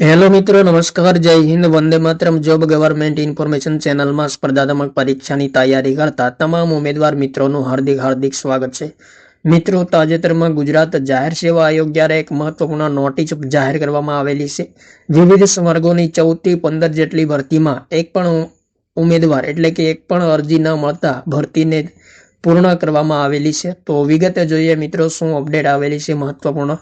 Hello મિત્રો, નમસ્કાર, જય હિન્દ, વંદે માતરમ. જોબ ગવર્મેન્ટ ઇન્ફોર્મેશન ચેનલમાં સ્પર્ધાત્મક પરીક્ષાની તૈયારી કરતા તમામ ઉમેદવાર મિત્રોનું હાર્દિક હાર્દિક સ્વાગત છે. મિત્રો, તાજેતરમાં ગુજરાત જાહેર સેવા આયોગ દ્વારા એક મહત્વપૂર્ણ નોટિસ જાહેર કરવામાં આવેલી છે, વિવિધ વર્ગોની ચૌદથી પંદર જેટલી ભરતીમાં એક પણ ઉમેદવાર એટલે કે એક પણ અરજી ન મળતા ભરતીને પૂર્ણ કરવામાં આવેલી છે. તો વિગતે જોઈએ મિત્રો, શું અપડેટ આવેલી છે મહત્વપૂર્ણ?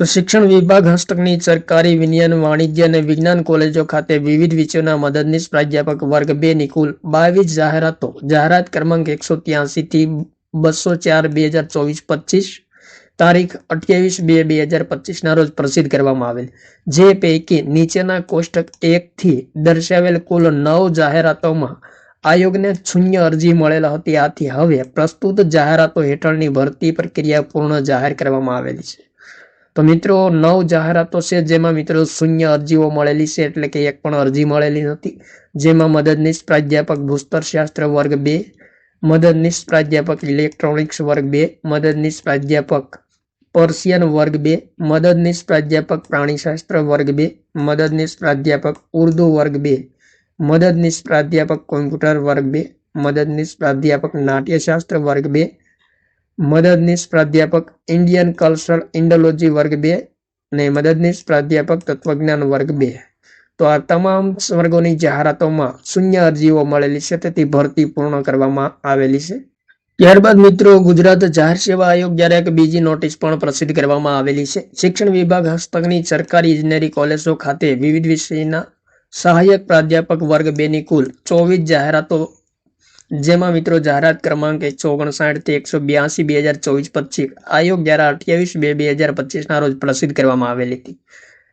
તો શિક્ષણ વિભાગ હસ્તકની સરકારી વિજ્ઞાન, વાણિજ્ય અને વિજ્ઞાન કોલેજો ખાતે વિવિધ વિષયોના મદદનીશ પ્રાધ્યાપક વર્ગ બે ની કુલ બાવીસ જાહેરાતો. જાહેરાત ક્રમાંક એકસો ત્યાસી થી બસો ચાર બે હજાર ચોવીસ પચીસ તારીખ અઠ્યાવીસ બે બે હજાર પચીસના રોજ પ્રસિદ્ધ કરવામાં આવેલ. જે પૈકી નીચેના કોષ્ટક એકથી દર્શાવેલ કુલ નવ જાહેરાતોમાં આયોગને શૂન્ય અરજી મળેલ હતી. આથી હવે પ્રસ્તુત જાહેરાતો હેઠળની ભરતી પ્રક્રિયા પૂર્ણ જાહેર કરવામાં આવેલી છે. તો મિત્રો, નવ જાહેરાતો છે જેમાં મિત્રો શૂન્ય અરજીઓ મળેલી છે, એટલે કે એક પણ અરજી મળેલી નથી. જેમાં મદદનીશ પ્રાધ્યાપક ભૂસ્તરશાસ્ત્ર વર્ગ બે, મદદનીશ પ્રાધ્યાપક ઇલેક્ટ્રોનિક્સ વર્ગ બે, મદદનીશ પ્રાધ્યાપક પર્શિયન વર્ગ બે, મદદનીશ પ્રાધ્યાપક પ્રાણીશાસ્ત્ર વર્ગ બે, મદદનીશ પ્રાધ્યાપક ઉર્દુ વર્ગ બે, મદદનીશ પ્રાધ્યાપક કોમ્પ્યુટર વર્ગ બે, મદદનીશ પ્રાધ્યાપક નાટ્યશાસ્ત્ર વર્ગ બે મદદનીશ પ્રાધ્યાપક ઇન્ડિયન કલ્ચરલ ઇન્ડોલોજી વર્ગ બે અને મદદનીશ પ્રાધ્યાપક, તત્વજ્ઞાન વર્ગ બે. તો આ તમામ વર્ગોની જાહેરાતોમાં શૂન્ય અરજીઓ મળેલી છે, તેથી ભરતી પૂર્ણ કરવામાં આવેલી છે. ત્યારબાદ મિત્રો, ગુજરાત જાહેર સેવા આયોગ દ્વારા એક બીજી નોટિસ પણ પ્રસિદ્ધ કરવામાં આવેલી છે. શિક્ષણ વિભાગ હસ્તકની સરકારી ઇજનેરી કોલેજો ખાતે વિવિધ વિષયના સહાયક પ્રાધ્યાપક વર્ગ બેની કુલ ચોવીસ જાહેરાતો જેમાં મિત્રો જાહેરાત ક્રમાંક એકસો ઓગણસાઠથી એકસો બ્યાસી બે હજાર ચોવીસ પચીસ આયોગ દ્વારા અઠ્યાવીસ બે બે હજાર પચીસના રોજ પ્રસિદ્ધ કરવામાં આવેલી હતી.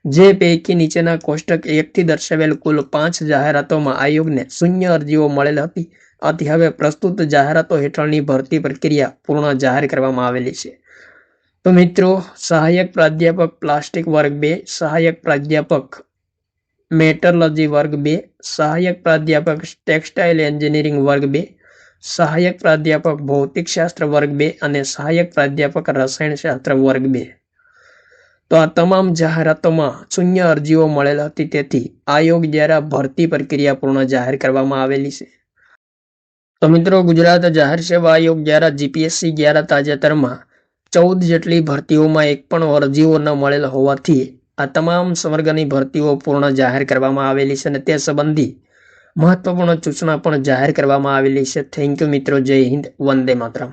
જે પૈકી નીચેના કોષ્ટક એકથી દર્શાવેલ કુલ પાંચ જાહેરાતોમાં આયોગને શૂન્ય અરજીઓ મળેલ હતી. આથી હવે પ્રસ્તુત જાહેરાતો હેઠળની ભરતી પ્રક્રિયા પૂર્ણ જાહેર કરવામાં આવેલી છે. તો મિત્રો, સહાયક પ્રાધ્યાપક પ્લાસ્ટિક વર્ગ બે, સહાયક પ્રાધ્યાપક મેટરલોજી વર્ગ બે, સહાયક પ્રાધ્યાપક ટેક્સટાઇલ એન્જિનિયરિંગ વર્ગ બે, સહાયક પ્રાધ્યાપક ભૌતિકશાસ્ત્ર વર્ગ બે અને સહાયક પ્રાધ્યાપક રસાયણશાસ્ત્ર વર્ગ બે. તો આ તમામ જાહેરાતોમાં શૂન્ય અરજીઓ મળેલ હતી, તેથી આયોગ દ્વારા ભરતી પ્રક્રિયા પૂર્ણ જાહેર કરવામાં આવેલી છે. તો મિત્રો, ગુજરાત જાહેર સેવા આયોગ દ્વારા જીપીએસસી દ્વારા તાજેતરમાં ચૌદ જેટલી ભરતીઓમાં એક પણ અરજીઓ ન મળેલ હોવાથી આ તમામ સંવર્ગની ભરતીઓ પૂર્ણ જાહેર કરવામાં આવેલી છે અને તે સંબંધી મહત્વપૂર્ણ સૂચના પણ જાહેર કરવામાં આવેલી છે. થેન્ક યુ મિત્રો. જય હિન્દ. વંદે માતરમ.